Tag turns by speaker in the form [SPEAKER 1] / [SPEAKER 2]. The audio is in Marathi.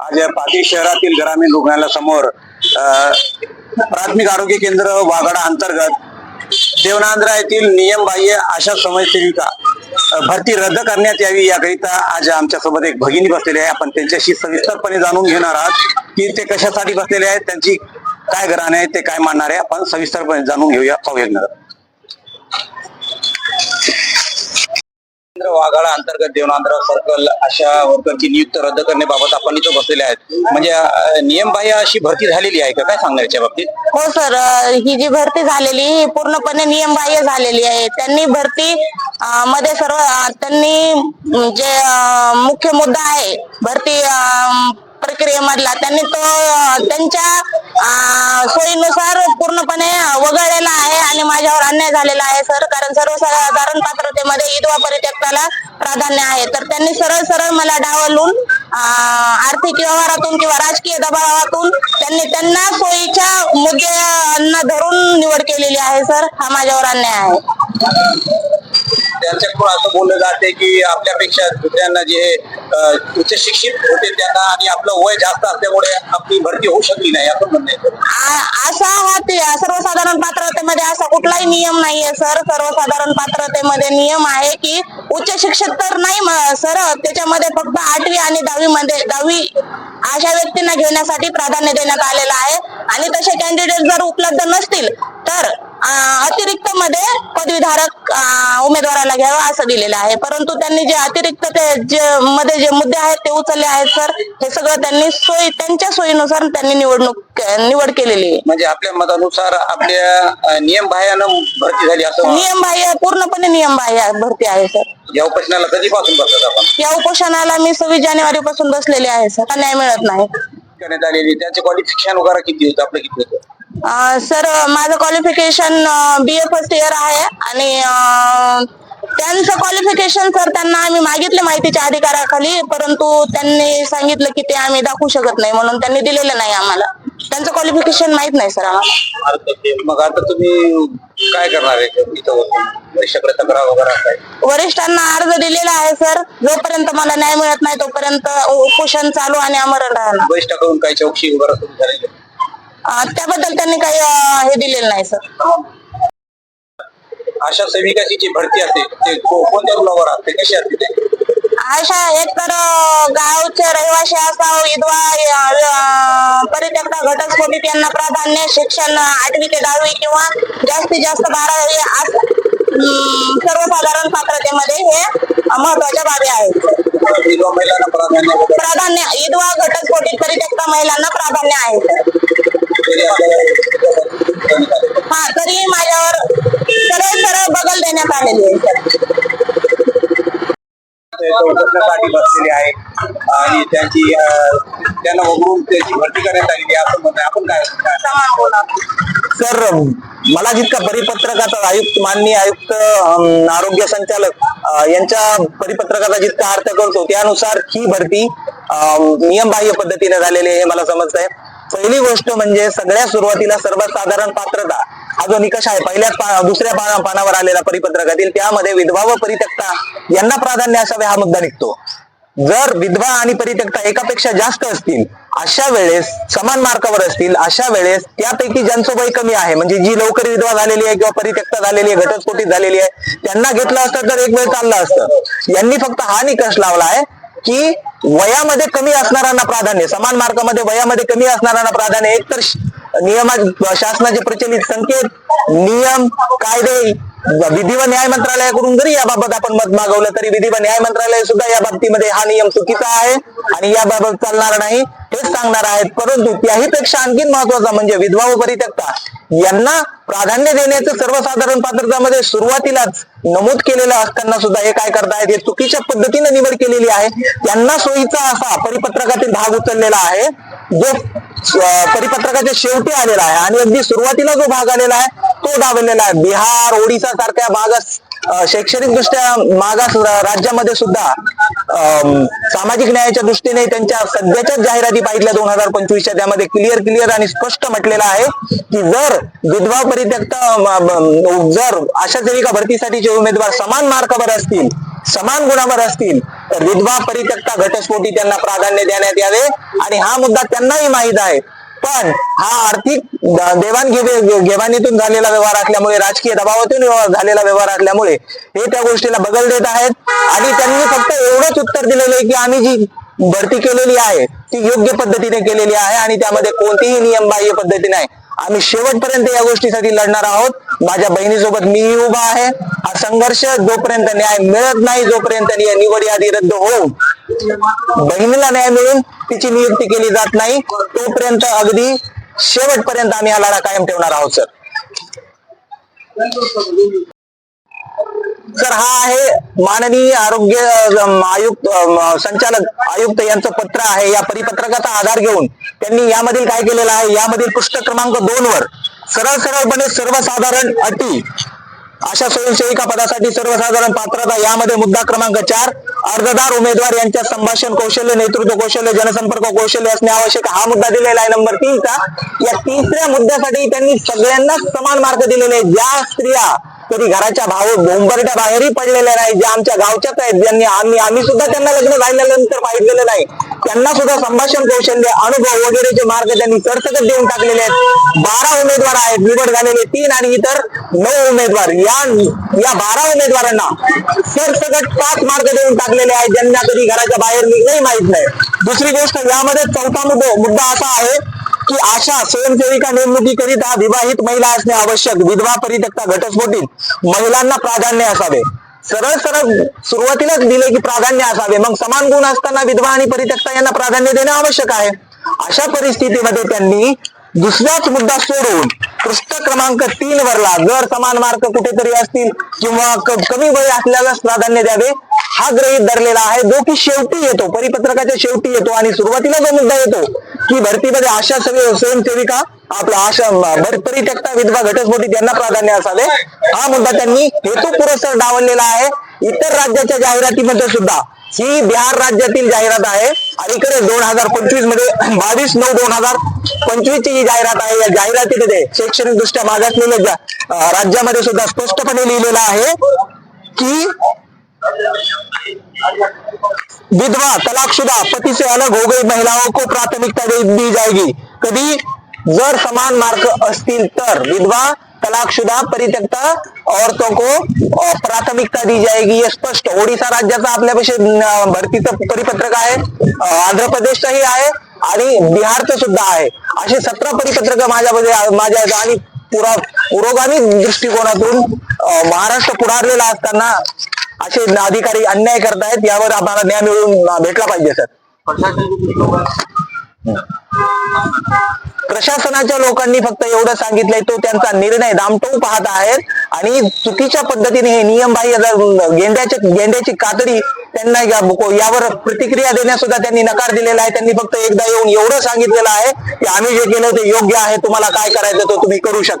[SPEAKER 1] आज पाटी शहरातील ग्रामीण रुग्णालयासमोर अ, प्राथमिक आरोग्य केंद्र वाघाडा अंतर्गत देवनांद्रा येथील नियमबाह्य आशा समाजसेविका भरती रद्द करण्यात यावी याकरिता आज आमच्यासोबत एक भगिनी बसलेली आहे. आपण त्यांच्याशी सविस्तरपणे जाणून घेणार आहात की ते कशासाठी बसलेले आहेत त्यांची काय घराणे आहे ते काय मानणार आहे आपण सविस्तरपणे जाणून घेऊया. पाहूया जरा. वाघाळा अंतर्गत देवनांद्रा सर्कल अशा वर्करची नियुक्त रद्द करण्याबाबत आपण इथं बसलेले आहेत. म्हणजे अं, नियमबाह्य अशी भरती झालेली आहे का? काय सांगणार याच्या बाबतीत?
[SPEAKER 2] हो सर. अ, ही जी भरती झालेली ही पूर्णपणे नियमबाह्य झालेली आहे. त्यांनी भरती अ, मध्ये सर्व अ, त्यांनी जे अ, मुख्य मुद्दा आहे भरती अ, प्रक्रियेमधला त्यांनी तो त्यांच्या सोयीनुसार पूर्णपणे वगळलेला आहे आणि माझ्यावर अन्याय झालेला आहे सर. कारण सर्वसाधारण पात्रतेमध्ये विधवा परित्यक्ताला प्राधान्य आहे. तर त्यांनी सरळ सरळ मला डावलून आर्थिक व्यवहारातून किंवा राजकीय दबावातून त्यांनी त्यांना सोयीच्या मुद्द्यांना धरून निवड केलेली आहे सर. हा माझ्यावर अन्याय आहे.
[SPEAKER 1] त्यांच्याकडून असं बोललं जाते की आपल्यापेक्षा दुसऱ्यांना जे उच्च शिक्षित होते त्यांना आणि आपलं वय जास्त असल्यामुळे आपली भरती होऊ शकली नाही असं म्हणणं
[SPEAKER 2] असा हा ते सर्वसाधारण पात्रतेमध्ये असा कुठलाही नियम नाहीये सर. सर्वसाधारण पात्रतेमध्ये नियम आहे की उच्च शिक्षित तर नाही सर. त्याच्यामध्ये फक्त आठवी आणि दहावी मध्ये दहावी अशा व्यक्तींना घेण्यासाठी प्राधान्य देण्यात आलेलं आहे. आणि तसे कॅन्डिडेट जर उपलब्ध नसतील तर अतिरिक्त मध्ये पदवीधारक उमेदवाराला घ्यावं असं दिलेलं आहे. परंतु त्यांनी जे अतिरिक्त ते जे मध्ये जे मुद्दे आहेत ते उचलले आहेत सर हे सगळं त्यांनी सोयी त्यांच्या सोयीनुसार त्यांनी निवडणूक निवड केलेली आहे.
[SPEAKER 1] म्हणजे आपल्या मतानुसार आपल्या अं, नियमबाह्यानं भरती झाली असं
[SPEAKER 2] नियमबाह्य पूर्णपणे नियमबाह्य भरती आहे सर.
[SPEAKER 1] या उपोषणाला कधीपासून बसतात आपण?
[SPEAKER 2] या उपोषणाला मी सव्वीस जानेवारी पासून बसलेले आहे सर. न्याय मिळत नाही.
[SPEAKER 1] करण्यात आलेली. त्यांचे क्वालिफिकेशन वगैरे किती होतं? आपलं किती होतं?
[SPEAKER 2] अं, सर माझं qualification B A first year आहे आणि अं, त्यांचं क्वालिफिकेशन सर त्यांना आम्ही मागितले माहितीच्या अधिकाराखाली परंतु त्यांनी सांगितलं की ते आम्ही दाखवू शकत नाही म्हणून त्यांनी दिलेलं नाही आम्हाला. त्यांचं क्वालिफिकेशन माहीत नाही सर आम्हाला.
[SPEAKER 1] मग आता तुम्ही काय करणार आहे इथं तक्रार वगैरे काय?
[SPEAKER 2] वरिष्ठांना अर्ज दिलेला आहे सर. जोपर्यंत मला न्याय मिळत नाही तोपर्यंत उपोषण चालू आणि अमरण राहणार.
[SPEAKER 1] वरिष्ठाकडून काही चौकशी वगैरे सुरू झालेली आहे?
[SPEAKER 2] अं, त्याबद्दल त्यांनी काही अं, हे दिलेलं नाही सर.
[SPEAKER 1] अशा सेविकाची जी भरती असते ते को- कोणत्या रुलावर असते? कशी असते ते?
[SPEAKER 2] अशा एकतर गावचे रहिवासी विधवा यांना प्राधान्य शिक्षण आठवी ते दहावी किंवा जास्तीत जास्त बारावी सर्वसाधारण पात्रतेमध्ये हे महत्वाच्या बाबी आहेत
[SPEAKER 1] प्राधान्य
[SPEAKER 2] विधवा घटस्फोटित परित्यक्ता महिलांना प्राधान्य आहे. हा तरी माझ्यावर सरळ सरळ बगल देण्यात आलेली
[SPEAKER 1] ते चौकशीसाठी आहे. आणि त्यांची त्यांना वगळून त्याची भरती करण्यात आलेली असं म्हणणं आपण काय
[SPEAKER 3] सर मला जितका परिपत्रकाचा आयुक्त माननीय आयुक्त आरोग्य संचालक यांच्या परिपत्रकाचा जितका अर्थ करतो त्यानुसार ही भरती नियमबाह्य पद्धतीने झालेली आहे हे मला समजत आहे पहिली गोष्ट म्हणजे सगळ्या सुरुवातीला सर्वसाधारण पात्रता हा जो निकष आहे पहिल्याच दुसऱ्या पानावर आलेला परिपत्रकातील त्यामध्ये विधवा व परित्यक्ता यांना प्राधान्य असावे हा मुद्दा निघतो. जर विधवा आणि परित्यक्ता एकापेक्षा जास्त असतील अशा वेळेस समान मार्कावर असतील अशा वेळेस त्यापैकी ज्यांचं वय कमी आहे म्हणजे जी लवकर विधवा झालेली आहे किंवा परित्यक्ता झालेली आहे घटस्फोटीत झालेली आहे त्यांना घेतलं असतं तर एक वेळ चाललं असतं. यांनी फक्त हा निकष लावला आहे की वयामध्ये कमी असणाऱ्यांना प्राधान्य समान मार्कामध्ये वयामध्ये कमी असणाऱ्यांना प्राधान्य एकतर श- नियमा शासनाचे प्रचलित संकेत नियम कायदे विधी व न्याय मंत्रालयाकडून जरी याबाबत आपण मत मागवलं तरी विधी व न्याय मंत्रालय सुद्धा या बाबतीमध्ये हा नियम चुकीचा आहे आणि याबाबत चालणार नाही हेच सांगणार आहेत. परंतु त्याही पेक्षा आणखीन महत्त्वाचा म्हणजे विधवा व परित्यक्ता यांना प्राधान्य देण्याचं सर्वसाधारण पात्रतामध्ये सुरुवातीलाच नमूद केलेलं असताना सुद्धा हे काय करतायत हे चुकीच्या पद्धतीने निवड केलेली आहे. त्यांना सोयीचा असा परिपत्रकातील भाग उचललेला आहे जो परिपत्रकाच्या शेवटी आलेला आहे. आणि अगदी सुरुवातीला जो भाग आलेला आहे तो दाबलेला आहे. बिहार ओडिसा सारख्या भागात शैक्षणिक दृष्ट्या मागास राज्यामध्ये सुद्धा अं, सामाजिक न्यायाच्या दृष्टीने त्यांच्या सध्याच्याच जाहिराती पाहिल्या दोन हजार पंचवीसच्या त्यामध्ये क्लिअर क्लिअर आणि स्पष्ट म्हटलेलं आहे की जर विधवा परित्यक्त जर अशा सेविका भरतीसाठीचे उमेदवार समान मार्कावर असतील समान गुणावर असतील तर विधवा परित्यक्ता घटस्फोटी त्यांना प्राधान्य देण्यात यावे आणि हा मुद्दा त्यांनाही माहीत आहे. पण हा आर्थिक द- देवाणघेवे घेवाणीतून झालेला व्यवहार असल्यामुळे राजकीय दबावातून व्यवहार- झालेला व्यवहार असल्यामुळे हे त्या गोष्टीला बगल देत आहेत. आणि त्यांनी फक्त एवढंच उत्तर दिलेलं आहे की आम्ही जी भरती केलेली आहे. ती योग्य पद्धतीने केलेली आहे आणि त्यामध्ये कोणतीही नियमबाह्य पद्धती नाही. आम्ही शेवटपर्यंत या गोष्टीसाठी लढणार आहोत. माझ्या बहिणीसोबत मीही उभा आहे. हा संघर्ष जोपर्यंत न्याय मिळत नाही जोपर्यंत निवड यादी रद्द होऊन बहिणीला न्याय मिळून तिची नियुक्ती केली जात नाही तोपर्यंत अगदी शेवटपर्यंत आम्ही हा लढा कायम ठेवणार आहोत सर. तर हा आहे माननीय आरोग्य आयुक्त संचालक आयुक्त यांचं पत्र आहे या परिपत्रकाचा आधार घेऊन त्यांनी यामधील काय केलेलं आहे यामधील पुस्तक क्रमांक दोन वर सरळ सरळपणे सर्वसाधारण अटी अशा स्वयंसेविका पदासाठी सर्वसाधारण पात्रता यामध्ये मुद्दा क्रमांक चार अर्जदार उमेदवार यांच्या संभाषण कौशल्य नेतृत्व कौशल्य जनसंपर्क कौशल्य असणे आवश्यक हा मुद्दा दिलेला आहे नंबर तीनचा. या तिसऱ्या मुद्द्यासाठी त्यांनी सगळ्यांना समान मार्क दिलेले आहेत. ज्या स्त्रिया कधी घराच्या भाव बोंबरट्या बाहेरही पडलेल्या नाही जे आमच्या गावच्याच आहेत ज्यांनी आम्ही आम्ही सुद्धा त्यांना लग्न झाल्यानंतर पाहिलेलं नाही. त्यांना सुद्धा संभाषण कौशल्य अनुभव वगैरेचे मार्ग त्यांनी सरसकट देऊन टाकलेले आहेत. बारा उमेदवार आहेत निवड झालेले तीन आणि इतर नऊ उमेदवार. या या बारा उमेदवारांना सरसकट पाच मार्ग देऊन टाकलेले आहेत ज्यांना कधी घराच्या बाहेर निघणंही माहीत नाही. दुसरी गोष्ट यामध्ये चौथा मुद्दा मुद्दा असा आहे की अशा स्वयंसेविका नेमणुकीकरिता विवाहित महिला असणे आवश्यक. विधवा परित्यक्ता घटस्फोटीत महिलांना प्राधान्य असावे. सरळ सरळ सुरुवातीलाच दिले की प्राधान्य असावे. मग समान गुण असताना विधवा आणि परित्यक्ता यांना प्राधान्य देणे आवश्यक आहे. अशा परिस्थितीमध्ये त्यांनी दुसराच मुद्दा सोडून पृष्ठ क्रमांक तीन वरला जर समान मार्क कुठेतरी असतील किंवा कमी वय असल्यालाच प्राधान्य द्यावे हा ग्रहित धरलेला आहे. जो की शेवटी येतो परिपत्रकाच्या शेवटी येतो आणि सुरुवातीला जो मुद्दा येतो की भरतीमध्ये आशा सगळे स्वयंसेविका आपला आशा भर- परित्यक्ता विधवा घटस्फोटी त्यांना प्राधान्य असावे. हा मुद्दा त्यांनी हेतू पुरस्कार डावललेला आहे. इतर राज्याच्या जाहिरातीमध्ये सुद्धा ही बिहार राज्यातील जाहिरात आहे. अलीकडे दोन हजार पंचवीसमध्ये बावीस नऊ दोन हजार पंचवीस ची जी जाहिरात आहे या जाहिरातीमध्ये शैक्षणिक दृष्ट्या मागासलेल्या राज्यामध्ये सुद्धा स्पष्टपणे लिहिलेलं आहे की विधवा तलाकशुदा पति से अलग हो गई महिलाओं को प्राथमिकता दे- दी जाएगी कधी जर समान मार्क असतील तर विधवा तलाकशुदा परित्यक्ता औरतों को प्राथमिकता दी जाएगी। हे स्पष्ट ओडिसा राज्याचा आपल्यापाशी अं, भरतीचं परिपत्रक आहे आंध्र प्रदेशचंही आहे आणि बिहारचं सुद्धा आहे. असे सतरा परिपत्रक माझ्यामध्ये माझ्या आणि पुरा पुरोगामी दृष्टिकोनातून महाराष्ट्र पुढारलेला असताना असे अधिकारी अन्याय करतायत यावर आम्हाला न्याय मिळून भेटला पाहिजे सर. प्रशासनाच्या लोकांनी फक्त एवढं सांगितलंय तो त्यांचा निर्णय दामटवून पाहत आहेत. आणि चुकीच्या पद्धतीने हे नियमबाह्य जर गेंड्याच्या गेंड्याची कातडी त्यांना यावर प्रतिक्रिया देण्यास सुद्धा त्यांनी नकार दिलेला आहे. त्यांनी फक्त एकदा येऊन एवढं सांगितलेलं आहे की आम्ही जे केलं ते योग्य आहे. तुम्हाला काय करायचं तो तुम्ही करू शकता.